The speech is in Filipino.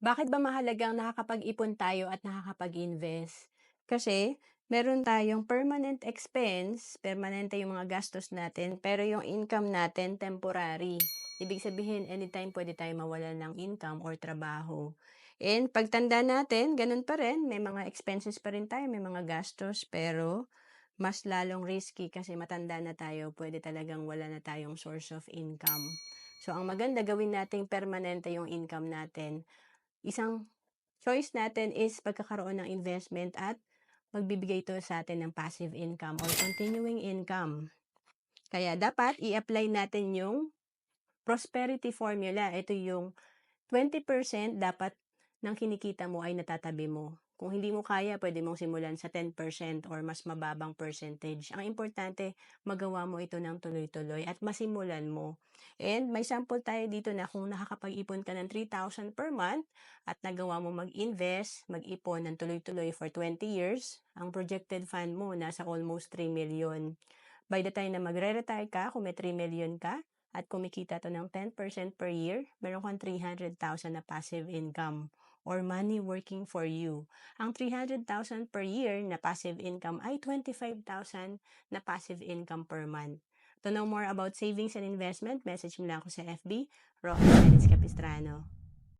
Bakit ba mahalagang nakakapag-ipon tayo at nakakapag-invest? Kasi meron tayong permanent expense, permanente yung mga gastos natin, pero yung income natin temporary. Ibig sabihin, anytime pwede tayo mawalan ng income or trabaho. And pagtanda natin, ganun pa rin, may mga expenses pa rin tayo, may mga gastos, pero mas lalong risky kasi matanda na tayo, pwede talagang wala na tayong source of income. So, ang maganda gawin nating permanente yung income natin isang choice natin is pagkakaroon ng investment at magbibigay ito sa atin ng passive income or continuing income. Kaya dapat i-apply natin yung prosperity formula. Ito yung 20% dapat ng kinikita mo ay natatabi mo. Kung hindi mo kaya, pwede mong simulan sa 10% or mas mababang percentage. Ang importante, magawa mo ito ng tuloy-tuloy at masimulan mo. And may sample tayo dito na kung nakakapag-ipon ka ng 3,000 per month at nagawa mo mag-invest, mag-ipon ng tuloy-tuloy for 20 years, ang projected fund mo nasa almost 3 million. By the time na magre-retire ka, kung may 3 million ka, at kumikita to ng 10% per year, meron kang 300,000 na passive income or money working for you. Ang 300,000 per year na passive income ay 25,000 na passive income per month. To know more about savings and investment, message mo lang ako sa FB, Dennis Capistrano.